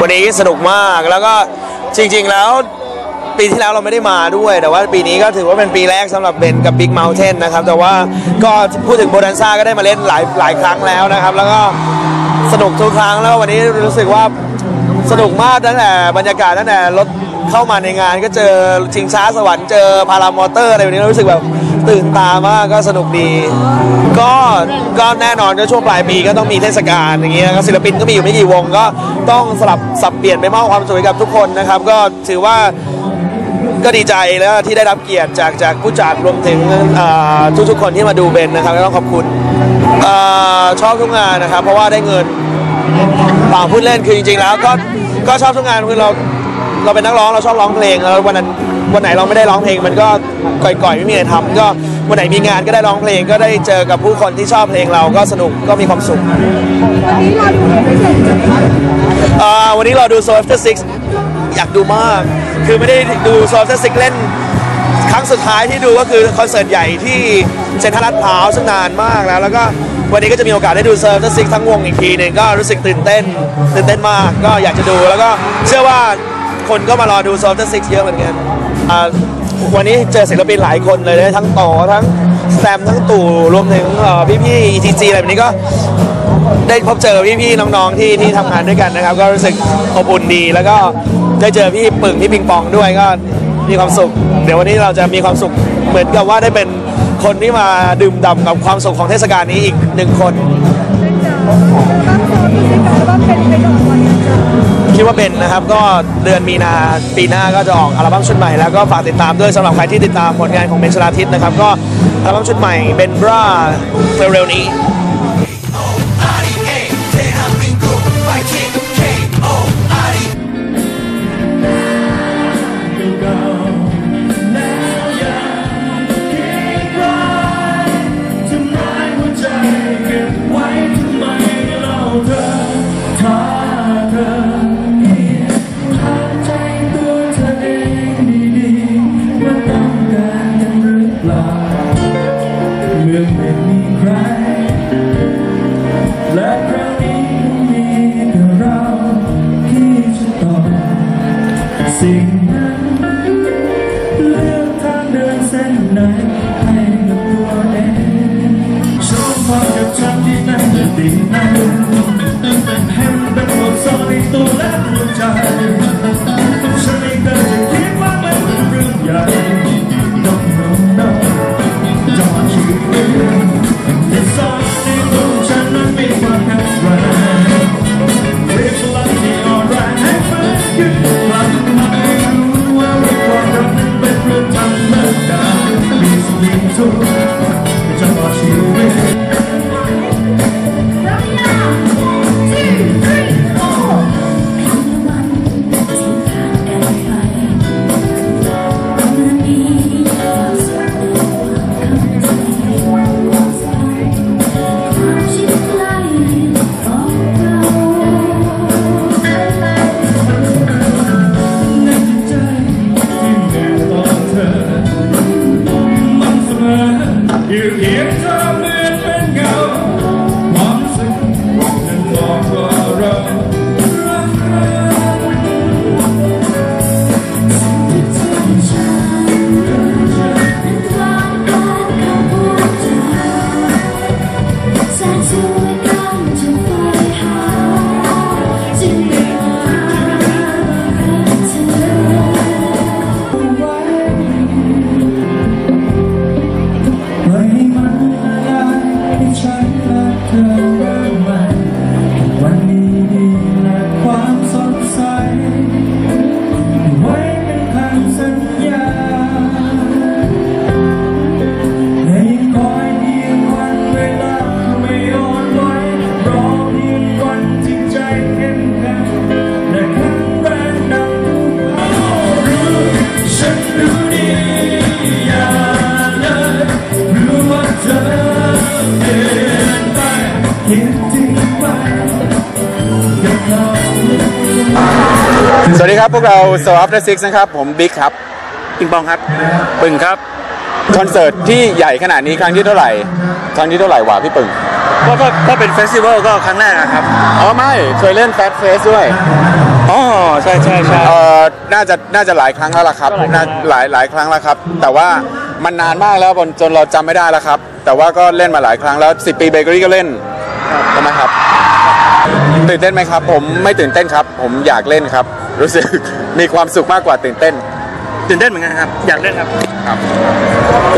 วันนี้สนุกมากแล้วก็จริง ๆ แล้วปีที่แล้วเราไม่ได้มาด้วย แต่ว่าปีนี้ก็ถือว่าเป็นปีแรกสำหรับเบนกับ Big Mountain นะครับ แต่ว่าก็พูดถึงโบนันซ่าก็ได้มาเล่นหลายหลายครั้งแล้วนะครับ แล้วก็สนุกทุกครั้งแล้ววันนี้รู้สึกว่าสนุกมากตั้งแต่บรรยากาศตั้งแต่รถ เข้ามาในงานก็เจอชิงช้าสวรรค์เจอพารามอเตอร์อะไรแบบนี้รู้สึกแบบตื่นตามากก็สนุกดี ก็ก็แน่นอนก็ช่วงปลายปีก็ต้องมีเทศกาลอย่างเงี้ยก็ศิลปินก็มีอยู่ไม่กี่วง ก็ต้องสลับสับเปลี่ยนไปมอบความสุขให้กับทุกคนนะครับ ก็ถือว่าก็ดีใจแล้วที่ได้รับเกียรติจากจากผู้จัดรวมถึงทุกทุกๆคนที่มาดูเบนนะครับก็ต้องขอบคุณอชอบทุกงานนะครับ เพราะว่าได้เงินเปล่าพูดเล่นคือจริงๆแล้วก็ก็ชอบทุกงานคือเรา เราเป็นนักร้องเราชอบร้องเพลงแล้ววันนั้นวันไหนเราไม่ได้ร้องเพลง มันก็ก่อยๆไม่มีอะไรทำก็วันไหนมีงานก็ได้ร้องเพลงก็ได้เจอกับผู้คนที่ชอบเพลงเราก็สนุกก็มีความสุขวันนี้เราดูพิเศษจังเลยเอ่อวันนี้เราดู Soul After Six อยากดูมาก คือไม่ได้ดู Soul After Six เล่นครั้งสุดท้ายที่ดูก็คือคอนเสิร์ตใหญ่ที่เซ็นทรัลลาดพร้าวซึ่งนานมากแล้ว แล้วก็วันนี้ก็จะมีโอกาสได้ดู Soul After Six ทั้งวงอีกทีหนึ่งก็รู้สึกตื่นเต้นตื่นเต้นมากก็อยากจะดูแล้วก็เชื่อว่า คนก็มารอดู Soul After Six เยอะเหมือนกันอ่าวันนี้เจอศิลปินหลายคนเลยนะทั้งต่อทั้งแซมทั้งตู่รวมถึงเอ่พี่ๆ ETG อะไรแบบนี้ก็ได้พบเจอพี่ๆน้องๆที่ที่ทำงานด้วยกันนะครับ ก็รู้สึกอบอุ่นดี แล้วก็ได้เจอพี่ปึ่งพี่ปิงปองด้วยก็มีความสุข เดี๋ยววันนี้เราจะมีความสุขเหมือนกับว่าได้เป็นคนที่มาดื่มด่ำกับความสุขของเทศกาลนี้อีกหนึ่งคน คิดว่าเป็นนะครับ ก็เดือนมีนาปีหน้าก็จะออกอัลบั้มชุดใหม่แล้วก็ฝากติดตามด้วยสำหรับใครที่ติดตามผลงานของเบนชลาทิตนะครับ ก็อัลบั้มชุดใหม่เบนบราเร็วๆนี้ เสวัสดีครับพวกเรา s o After Six นะครับ ผมบิ๊กครับปิงปองครับปึงครับคอนเสิร์ตที่ใหญ่ขนาดนี้ครั้งที่เท่าไหร่ ครั้งที่เท่าไหร่วะพี่ปึงก็ก็ก็เป็นเฟสติวัลก็ครั้งแรกนะครับ อ๋อไม่เคยเล่นแฟตเฟสด้วย อ๋อใช่ใช่ใช่เอ่อน่าจะน่าจะหลายครั้งแล้วล่ะครับก็หลายครั้น่างหลายหลายครั้งแล้วครับ แต่ว่ามันนานมากแล้วจนจนเราจำไม่ได้แล้วครับ แต่ว่าก็เล่นมาหลายครั้งแล้ว 10 ปีเบเกอรี่ก็เล่นใช่ไหมครับตื่นเต้นไหมครับ ผมไม่ตื่นเต้นครับ ผมอยากเล่นครับ รู้สึกมีความสุขมากกว่าตื่นเต้น ตื่นเต้นเหมือนกันครับ อยากเล่นครับ ครับ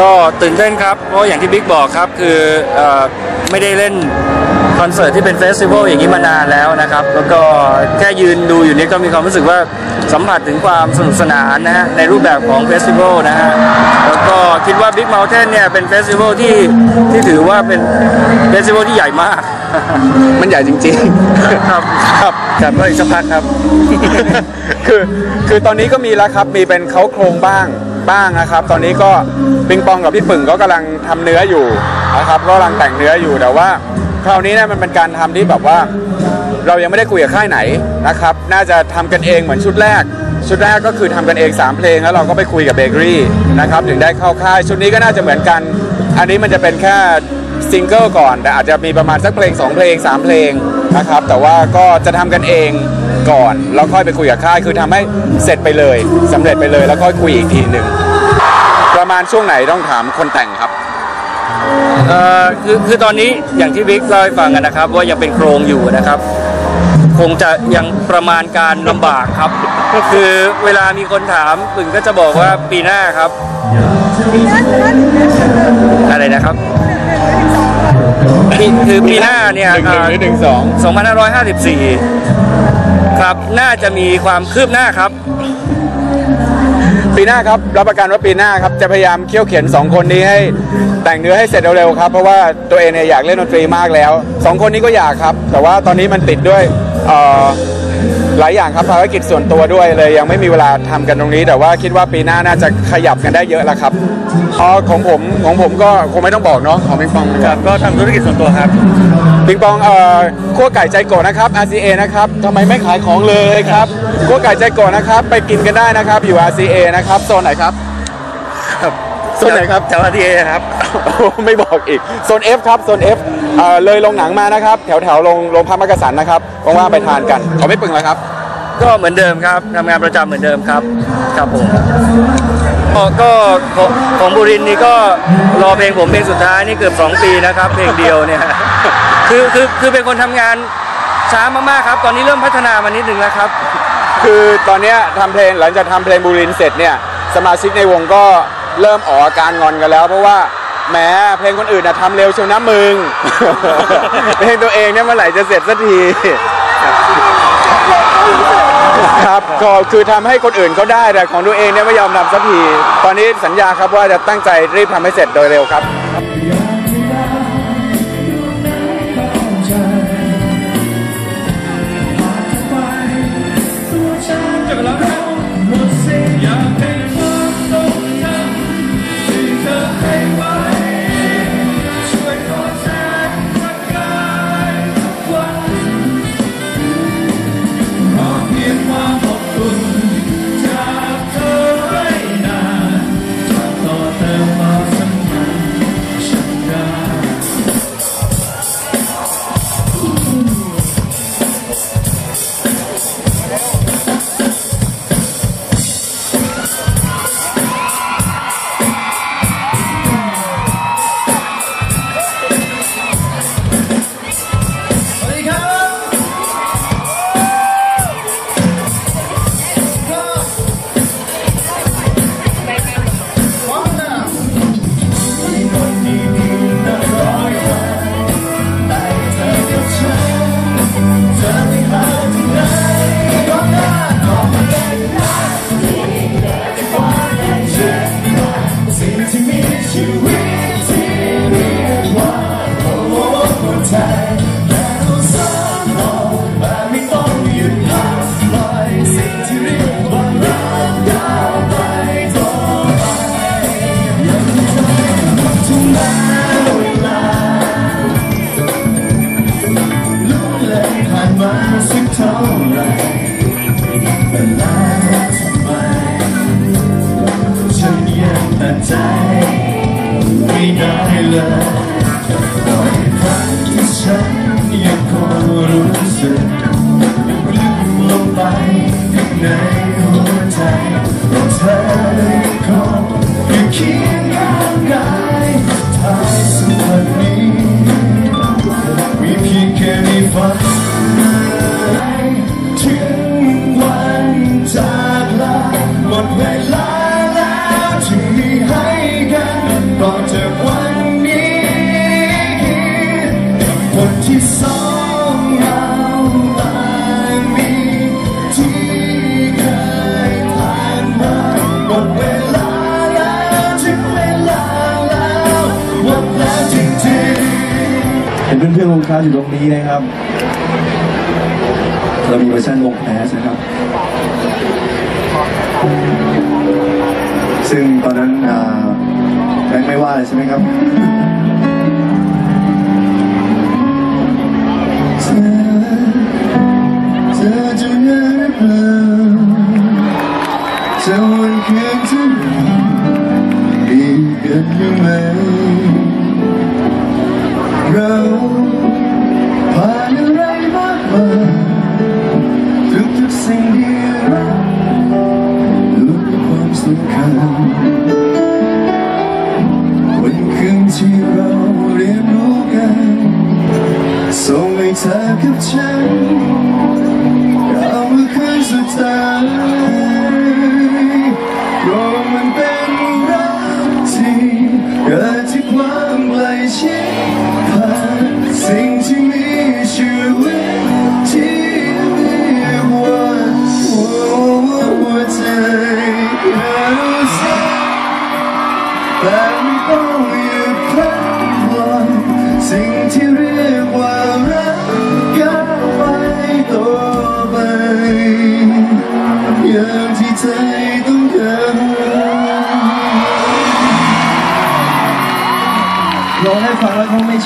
ก็ตื่นเต้นครับ เพราะอย่างที่บิ๊กบอกครับ คือเอ่อไม่ได้เล่น คอนเสิร์ตที่เป็นเฟสติวัลอย่างนี้มานานแล้วนะครับ แล้วก็แค่ยืนดูอยู่นี่ก็มีความรู้สึกว่าสัมผัสถึงความสนุกสนานนะฮะในรูปแบบของเฟสติวัลนะฮะแล้วก็คิดว่า Big Mountain เนี่ยเป็นเฟสติวัลที่ที่ถือว่าเป็นเฟสติวัลที่ใหญ่มาก มันใหญ่จริงๆ ครับครับครับก็อีกสักพักครับ คือคือตอนนี้ก็มีแล้วครับมีเป็นเขาโครงบ้างบ้างนะครับ ตอนนี้ก็ปิงปองกับพี่ปึ่งก็กำลังทำเนื้ออยู่นะครับก็กำลังแต่งเนื้ออยู่แต่ว่า คราวนี้เนี่ยมันเป็นการทำที่แบบว่า เรายังไม่ได้คุยกับค่ายไหนนะครับ น่าจะทำกันเองเหมือนชุดแรก ชุดแรกก็คือทำกันเอง 3 เพลงแล้วเราก็ไปคุยกับเบเกอรี่นะครับถึงได้เข้าค่ายชุดนี้ก็น่าจะเหมือนกัน อันนี้มันจะเป็นแค่ซิงเกิลก่อนแต่อาจจะมีประมาณสักเพลง 2 เพลง 3 เพลงนะครับ แต่ว่าก็จะทำกันเองก่อนแล้วค่อยไปคุยกับค่ายคือทำให้เสร็จไปเลยสำเร็จไปเลยแล้วค่อยคุยอีกทีหนึ่งประมาณช่วงไหนต้องถามคนแต่งครับ เอ่อคือคือตอนนี้อย่างที่บิ๊กเล่าให้ฟังกันนะครับ ว่ายังเป็นโครงอยู่นะครับ คงจะยังประมาณการลำบากครับคือเวลามีคนถามปึ่งก็จะบอกว่าปีหน้าครับปีหน้าปีหน้าถึงเดือนเดือนหนึ่งอะไรนะครับเดือนหนึ่งเดือนสองค่ะปีคือปีหน้าเนี่ยหนึ่งหนึ่งหรือหนึ่งสอง 2554 ครับ น่าจะมีความคืบหน้าครับ ปีหน้าครับรับประกันว่าปีหน้าครับจะพยายามเคี่ยวเขียนสองคนนี้ให้แต่งเนื้อให้เสร็จเร็วๆครับเพราะว่าตัวเองเนี่ยอยากเล่นดนตรีมากแล้วสองคนนี้ก็อยากครับ แต่ว่าตอนนี้มันติดด้วยเอ่อ หลายอย่างครับภารกิจส่วนตัวด้วยเลยยังไม่มีเวลาทำกันตรงนี้ แต่ว่าคิดว่าปีหน้าน่าจะขยับกันได้เยอะแล้วครับอ๋อของผมของผมก็คงไม่ต้องบอกเนาะของปิงปองครับก็ทำธุรกิจส่วนตัวครับปิงปองเอ่อขั้วไก่ใจโกะนะครับ RCA นะครับทำไมไม่ขายของเลยครับขั้วไก่ใจโกะนะครับ ไปกินกันได้นะครับ อยู่ RCA นะครับโซนไหนครับโซนไหนครับแถว RTA ครับโอ้ไม่บอกอีกโซน F ครับโซน F เอ่อเลยโรงหนังมานะครับ แถวแถวๆโรงโรงพักมักกะสันนะครับว่างๆไปทานกันขอไม่ปึงแล้วครับ ก็เหมือนเดิมครับทำงานประจำเหมือนเดิมครับครับผมก็ก็ของของบุรินทร์นี่ก็รอเพลงผมเพลงสุดท้ายนี่เกือบ 2 ปีนะครับ เพลงเดียวเนี่ย คือคือคือเป็นคนทำงานช้ามากๆครับ ตอนนี้เริ่มพัฒนามานิดนึงแล้วครับ คือตอนเนี้ยทำเพลงหลังจากทำเพลงบูรินทร์เสร็จเนี่ยสมาชิกในวงก็เริ่มออกอาการงอนกันแล้ว เพราะว่า แหมเพลงคนอื่นนะทำเร็วเชียวนะมึง เพลงตัวเองเนี่ยเมื่อไหร่จะเสร็จสักทีครับก็คือทำให้คนอื่นเขาได้แต่ของตัวเองเนี่ยไม่ยอมทำสักที ตอนนี้สัญญาครับว่าจะตั้งใจรีบทำให้เสร็จโดยเร็วครับ คลาอยู่ตรงนี้นะครับ เรามีเวอร์ชันวงแคสนะครับ ซึ่งตอนนั้นแบงค์ไม่ว่าเลยใช่ไหมครับเธอเธอจะยังหรือเปล่าจะวันคืนที่ดีเกันอยู่ไหม เราผ่านอะไรมากมายทุกๆสิ่งที่เรารู้ความสำคัญวันคืนที่เราเรียนรู้กันส่งให้เธอกับฉัน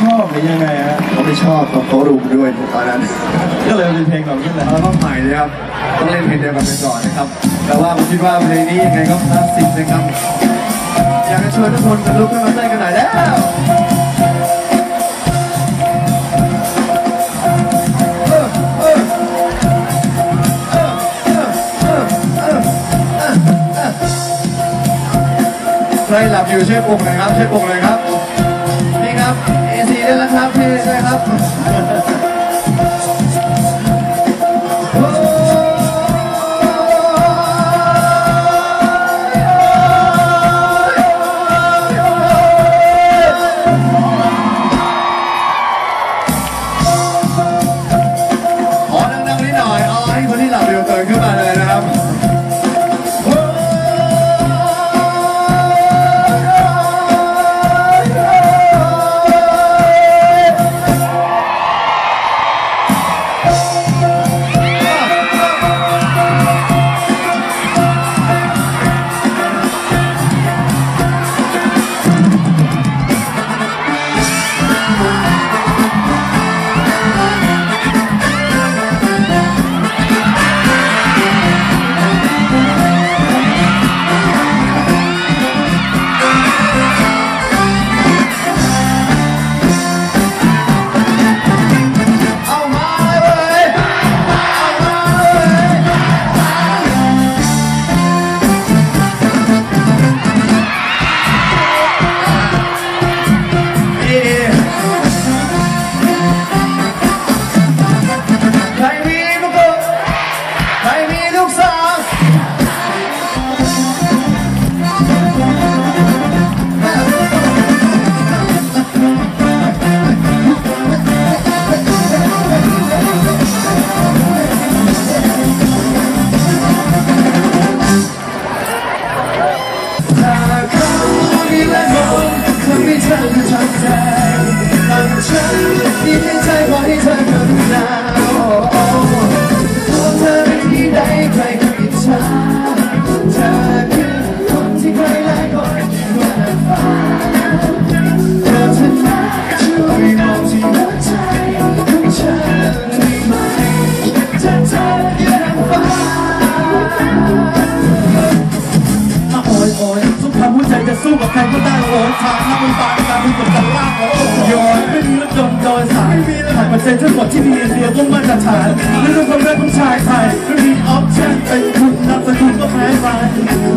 ชอบหรือยังไงฮะเขาไม่ชอบเขาเขารุมด้วยตอนนั้น ก็เลยเป็นเพลงแบบนี้แหละเราต้องใหม่เลยครับต้องเล่นเพลงเดียวกันไปก่อนนะครับ แต่ว่าผมคิดว่าเพลงนี้ยังไงก็คลาสสิกนะครับอยากจะชวนทุกคนลุกขึ้นมาเต้นกันหน่อยแล้วใครหลับอยู่ช่วยปลุกหน่อยครับช่วยปลุกหน่อย Thank you. ทางน้ำมันตานการมีกดกันล่างโอ้ยอยไม่มีรถยนต์โดยสารผ่ายเปอร์เซ็นต์ทั้งหมดที่มีเอเชียต้องมาตรฐานและทุกความรักของชายไทยไม่มีออปชั่นเป็นคุณนามสกุลก็แพ้ไป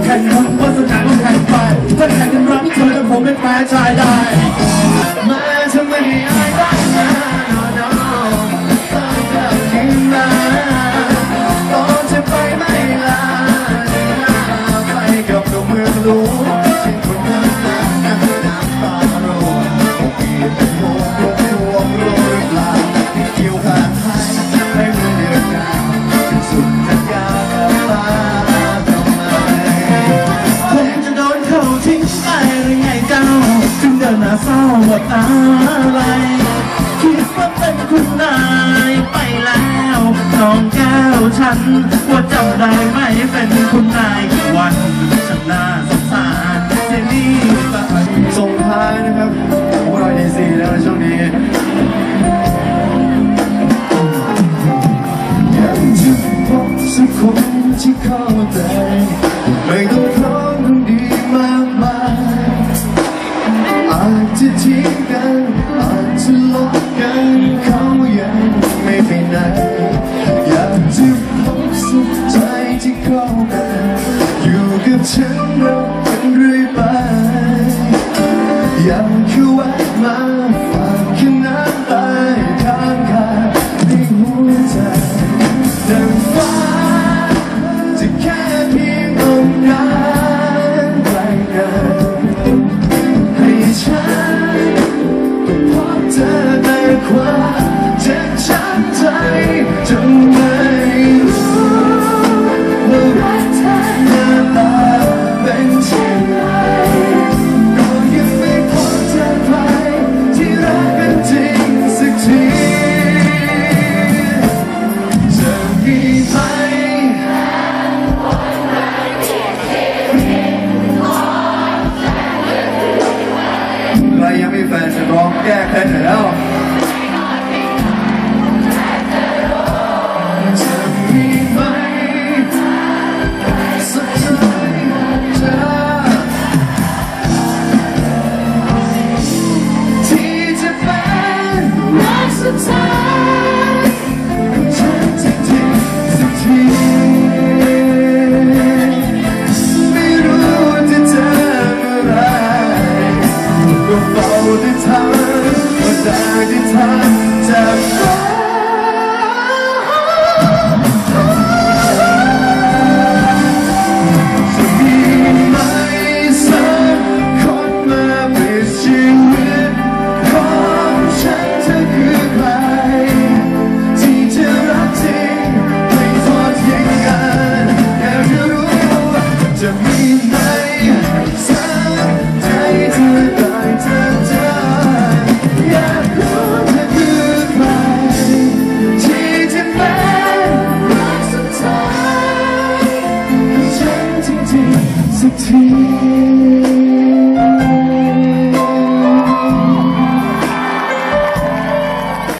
แข่งคนวาสนาก็แข่งไปถ้าแข่งกันรักเธอจะผมไม่แพ้ชายได้มาทำไม